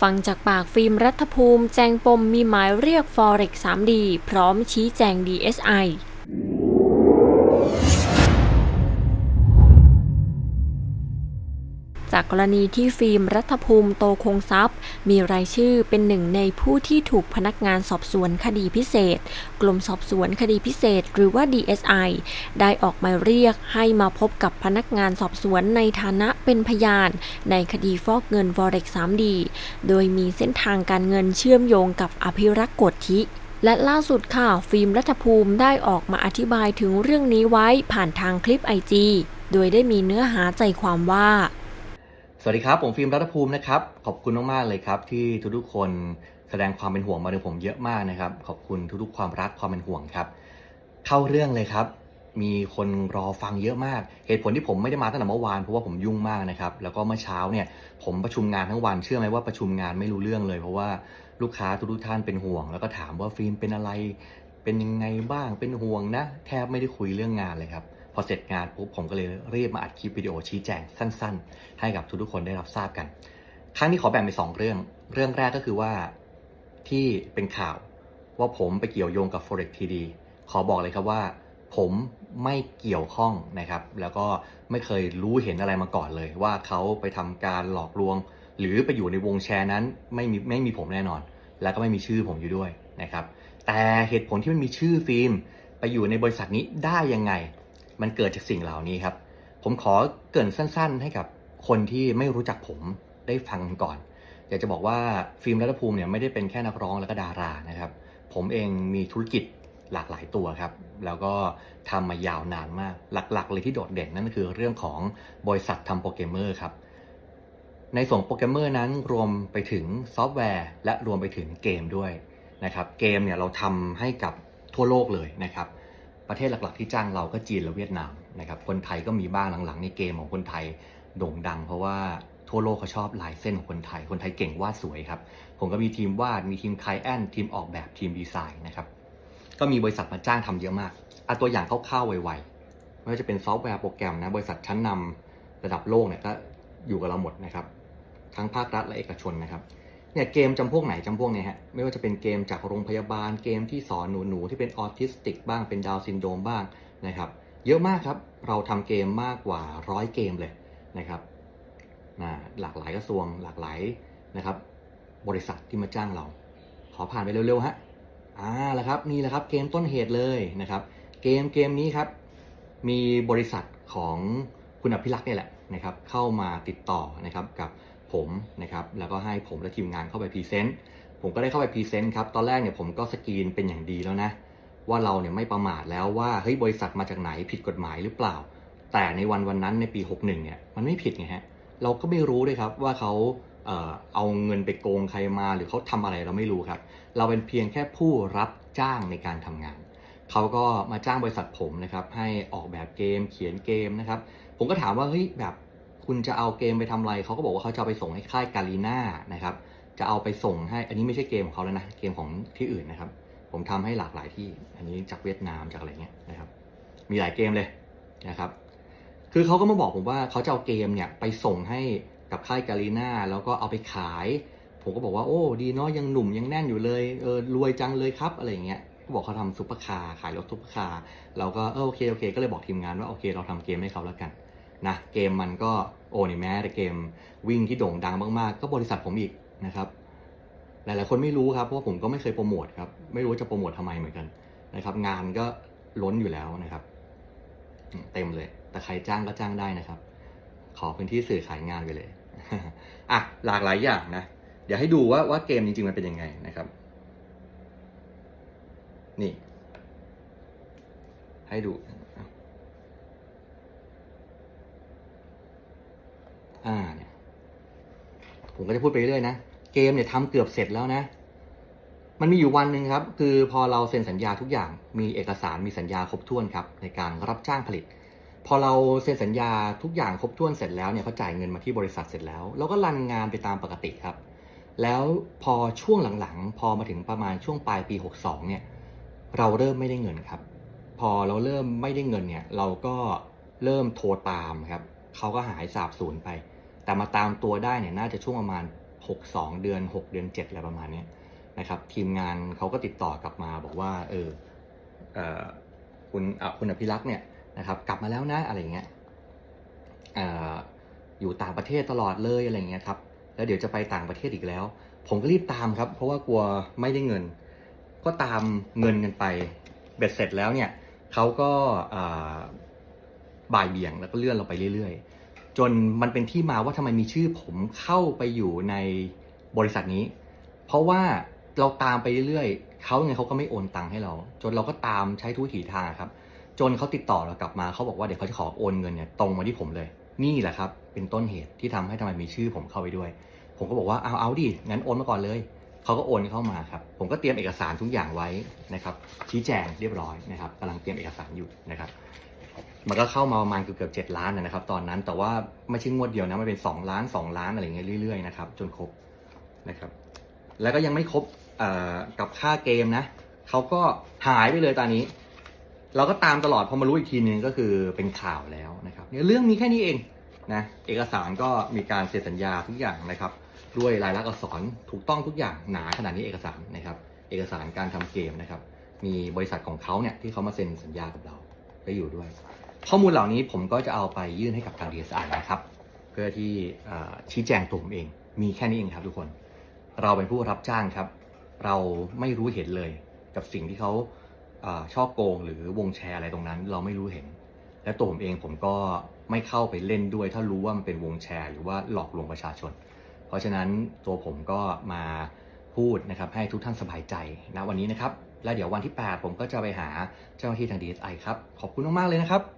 ฟังจากปากฟิล์มรัฐภูมิ แจงปมมีหมายเรียก Forex 3D พร้อมชี้แจง DSI จากกรณีที่ฟิล์มรัฐภูมิโตคงทรัพย์ มีรายชื่อเป็นหนึ่งในผู้ที่ถูกพนักงานสอบสวนคดีพิเศษกรมสอบสวนคดีพิเศษ หรือว่า DSI ได้ออกหมายเรียกให้มาพบกับพนักงานสอบสวนในฐานะเป็นพยาน ในคดีฟอกเงิน Forex 3D โดยมีเส้นทางการเงินเชื่อมโยงกับอภิรักษ์โกธิและล่าสุดค่ะ ฟิล์มรัฐภูมิได้ออกมาอธิบายถึงเรื่องนี้ไว้ผ่านทางคลิป IG โดยได้มีเนื้อหาใจความว่า สวัสดีครับ ผมฟิล์มรัฐภูมินะครับ ขอบคุณมากๆเลยครับที่ทุกๆคนแสดงความเป็นห่วงมาถึงผมเยอะมากนะครับ ขอบคุณทุกๆความรักความเป็นห่วงครับ เข้าเรื่องเลยครับ มีคนรอฟังเยอะมาก เหตุผลที่ผมไม่ได้มาตั้งแต่เมื่อวานเพราะว่าผมยุ่งมากนะครับ แล้วก็เมื่อเช้าเนี่ยผมประชุมงานทั้งวัน เชื่อไหมว่าประชุมงานไม่รู้เรื่องเลย เพราะว่าลูกค้าทุกๆท่านเป็นห่วง แล้วก็ถามว่าฟิล์มเป็นอะไร เป็นยังไงบ้าง เป็นห่วงนะ แทบไม่ได้คุยเรื่องงานเลยครับ อเสร็จงานปุ๊บผมก็เลยรีบมาอัดคลิปวิดีโอชี้แจงสั้น ๆ ให้กับทุกๆคนได้รับทราบกัน ครั้งนี้ขอแบ่งเป็นสองเรื่อง เรื่องแรกก็คือว่าที่เป็นข่าวว่าผมไปเกี่ยวโยงกับ Forex TD ขอบอกเลยครับว่า ผมไม่เกี่ยวข้องนะครับ แล้วก็ไม่เคยรู้เห็นอะไรมาก่อนเลย ว่าเขาไปทำการหลอกลวง หรือไปอยู่ในวงแชร์นั้นไม่มีไม่มีผมแน่นอน แล้วก็ไม่มีชื่อผมอยู่ด้วยนะครับ แต่เหตุผลที่มันมีชื่อฟิล์มไปอยู่ในบริษัทนี้ได้ยังไง มันเกิดจากสิ่งเหล่านี้ครับ ผมขอเกินสั้นๆ ให้กับคนที่ไม่รู้จักผมได้ฟังก่อน อยากจะบอกว่าฟิล์มรัฐภูมิเนี่ยไม่ได้เป็นแค่นักร้องแล้วก็ดารานะครับ ผมเองมีธุรกิจหลากหลายตัวครับ แล้วก็ทำมายาวนานมาก หลักๆ เลยที่โดดเด่นนั่นก็คือเรื่องของบริษัททำโปรแกรมเมอร์ครับ ในส่วนโปรแกรมเมอร์นั้นรวมไปถึงซอฟต์แวร์ และรวมไปถึงเกมด้วยนะครับ เกมเนี่ยเราทำให้กับทั่วโลกเลยนะครับ ประเทศหลักๆที่จ้างเราก็จีนและเวียดนามนะครับคนไทยก็มีบ้างหลังๆในเกมของคนไทยโด่งดัง เพราะว่าทั่วโลกเขาชอบลายเส้นของคนไทย คนไทยเก่งวาดสวยครับ ผมก็มีทีมวาด มีทีมไคแอนทีมออกแบบทีมดีไซน์นะครับ ก็มีบริษัทมาจ้างทำเยอะมากเอาตัวอย่างคร่าวๆไวๆไม่ว่าจะเป็นซอฟต์แวร์โปรแกรมนะบริษัทชั้นนำระดับโลกเนี่ยก็อยู่กับเราหมดนะครับ ทั้งภาครัฐและเอกชนนะครับ เนี่ยเกมจำพวกไหนจำพวกเนี้ฮะไม่ว่าจะเป็นเกมจากโรงพยาบาลเกมที่สอนหนูๆที่เป็นออทิสติกบ้างเป็นดาวซินโดรมบ้างนะครับเยอะมากครับเราทำเกมมากกว่าร้อยเกมเลยนะครับนะหลากหลายกระทรวงหลากหลายนะครับ บริษัทที่มาจ้างเรา ขอผ่านไปเร็วๆฮะอ่าแล้วครับนี่แหละครับเกมต้นเหตุเลยนะครับ เกมเกมนี้ครับมีบริษัทของคุณอภิรักษ์นี่แหละนะครับเข้ามาติดต่อนะครับกับ ผมนะครับแล้วก็ให้ผมและทีมงานเข้าไปพรีเซนต์ผมก็ได้เข้าไปพรีเซนต์ครับตอนแรกเนี่ยผมก็สกรีนเป็นอย่างดีแล้วนะ ว่าเราเนี่ยไม่ประมาทแล้วว่าเฮ้ยบริษัทมาจากไหนผิดกฎหมายหรือเปล่า แต่ในวันวันนั้นในปี 61เนี่ยมันไม่ผิดไงฮะเราก็ไม่รู้เลยครับว่าเขาเอ่อเอาเงินไปโกงใครมาหรือเขาทำอะไรเราไม่รู้ครับ เราเป็นเพียงแค่ผู้รับจ้างในการทำงาน เขาก็มาจ้างบริษัทผมนะครับให้ออกแบบเกมเขียนเกมนะครับ ผมก็ถามว่าเฮ้ยแบบ คุณจะเอาเกมไปทำอะไรเขาก็บอกว่าเขาจะเอาไปส่งให้ค่ายกาลีน่านะครับ จะเอาไปส่งให้ อันนี้ไม่ใช่เกมของเขาแล้วนะ เกมของที่อื่นนะครับ ผมทำให้หลากหลายที่ อันนี้จากเวียดนามจากอะไรเงี้ยนะครับ มีหลายเกมเลยนะครับ คือเขาก็มาบอกผมว่าเขาจะเอาเกมเนี่ยไปส่งให้กับค่ายกาลีน่าแล้วก็เอาไปขาย ผมก็บอกว่าโอ้ดีเนาะยังหนุ่มยังแน่นอยู่เลยเออรวยจังเลยครับอะไรเงี้ยก็บอกเขาทำซุปเปอร์คาร์ขายรถซุปเปอร์คาร์เราก็เออโอเคโอเค ก็เลยบอกทีมงานว่าโอเค เราทำเกมให้เขาแล้วกัน นะเกมมันก็โอ้นี่แม้แต่เกมวิ่งที่โด่งดังมากๆ ก็บริษัทผมอีกนะครับ หลายๆคนไม่รู้ครับเพราะผมก็ไม่เคยโปรโมทครับไม่รู้จะโปรโมททำไมเหมือนกันนะครับ งานก็ล้นอยู่แล้วนะครับ เต็มเลย แต่ใครจ้างก็จ้างได้นะครับ ขอพื้นที่สื่อขายงานไปเลยอะหลากหลายอย่างนะเดี๋ยวให้ดูว่าว่าเกมจริงๆมันเป็นยังไงนะครับ นี่ ให้ดู อ่าเนี่ย ผม ก็จะพูดไปเรื่อยนะ เกมเนี่ยทำเกือบเสร็จแล้วนะ มันมีอยู่วันหนึ่งครับ คือพอเราเซ็นสัญญาทุกอย่าง มีเอกสารมีสัญญาครบถ้วนครับในการรับจ้างผลิต พอเราเซ็นสัญญาทุกอย่างครบถ้วนเสร็จแล้วเนี่ยเขาจ่ายเงินมาที่บริษัทเสร็จแล้วเราก็รันงานไปตามปกติครับ แล้วพอช่วงหลังๆ พอมาถึงประมาณช่วงปลายปี 62 เนี่ย เราเริ่มไม่ได้เงินครับ พอเราเริ่มไม่ได้เงินเนี่ย เราก็เริ่มโทรตามครับเขาก็หายสาบสูญไป แต่มาตามตัวได้เนี่ยน่าจะช่วงประมาณ 62 เดือน 6 เดือน 7 อะไรประมาณนี้นะครับทีมงานเขาก็ติดต่อกลับมาบอกว่าเออเออคุณอคุณอภิรักษ์เนี่ยนะครับกลับมาแล้วนะอะไรอย่างเงี้ยเอออยู่ต่างประเทศตลอดเลยอะไรอย่างเงี้ยครับแล้วเดี๋ยวจะไปต่างประเทศอีกแล้ว ผมก็รีบตามครับ เพราะว่ากลัวไม่ได้เงิน ก็ตามเงินกันไปเบ็ดเสร็จแล้วเนี่ยเขาก็บ่ายเบี่ยงแล้วก็เลื่อนเราไปเรื่อยๆ จนมันเป็นที่มาว่าทำไมมีชื่อผมเข้าไปอยู่ในบริษัทนี้ เพราะว่าเราตามไปเรื่อยๆเขาไงเขาก็ไม่โอนตังค์ให้เรา จนเราก็ตามใช้ทุกวิถีทางครับ จนเขาติดต่อเรากลับมาเขาบอกว่าเดี๋ยวเขาจะขอโอนเงินเนี่ยตรงมาที่ผมเลย นี่แหละครับ เป็นต้นเหตุที่ทำให้ทำไมมีชื่อผมเข้าไปด้วย ผมก็บอกว่าเอาเอาดิงั้นโอนมาก่อนเลยเขาก็โอนเข้ามาครับ ผมก็เตรียมเอกสารทุกอย่างไว้นะครับ ชี้แจงเรียบร้อยนะครับกำลังเตรียมเอกสารอยู่นะครับ มันก็เข้ามาประมาณเกือบเจ็ดล้านนะครับ ตอนนั้นแต่ว่าไม่ใช่งวดเดียวนะมันเป็นสองล้านสองล้านอะไรเงี้ยเรื่อยๆนะครับจนครบนะครับ แล้วก็ยังไม่ครบกับค่าเกมนะเขาก็หายไปเลยตอนนี้ เราก็ตามตลอดพอมารู้อีกทีนึงก็คือเป็นข่าวแล้วนะครับเนี่ยเรื่องมีแค่นี้เองนะเอกสารก็มีการเซ็นสัญญาทุกอย่างนะครับ ด้วยลายลักษณ์อักษรถูกต้องทุกอย่างหนาขนาดนี้เอกสารนะครับ เอกสารการทำเกมนะครับ มีบริษัทของเขาเนี่ยที่เขามาเซ็นสัญญากับเรา ก็อยู่ด้วย ข้อมูลเหล่านี้ผมก็จะเอาไปยื่นให้กับทาง DSI นะครับ เพื่อที่ชี้แจงตัวผมเอง มีแค่นี้เองครับทุกคน เราเป็นผู้รับจ้างครับ เราไม่รู้เห็นเลยกับสิ่งที่เขาอ่อช่อโกงหรือวงแชร์อะไรตรงนั้น เราไม่รู้เห็น และตัวผมเองผมก็ไม่เข้าไปเล่นด้วย ถ้ารู้ว่ามันเป็นวงแชร์ หรือว่าหลอกลวงประชาชน เพราะฉะนั้นตัวผมก็มาพูดนะครับให้ทุกท่านสบายใจนะวันนี้นะครับ แล้วเดี๋ยววันที่ 8 ผมก็จะไปหาเจ้าหน้าที่ทาง DSI ครับ ขอบคุณมากๆเลยนะครับ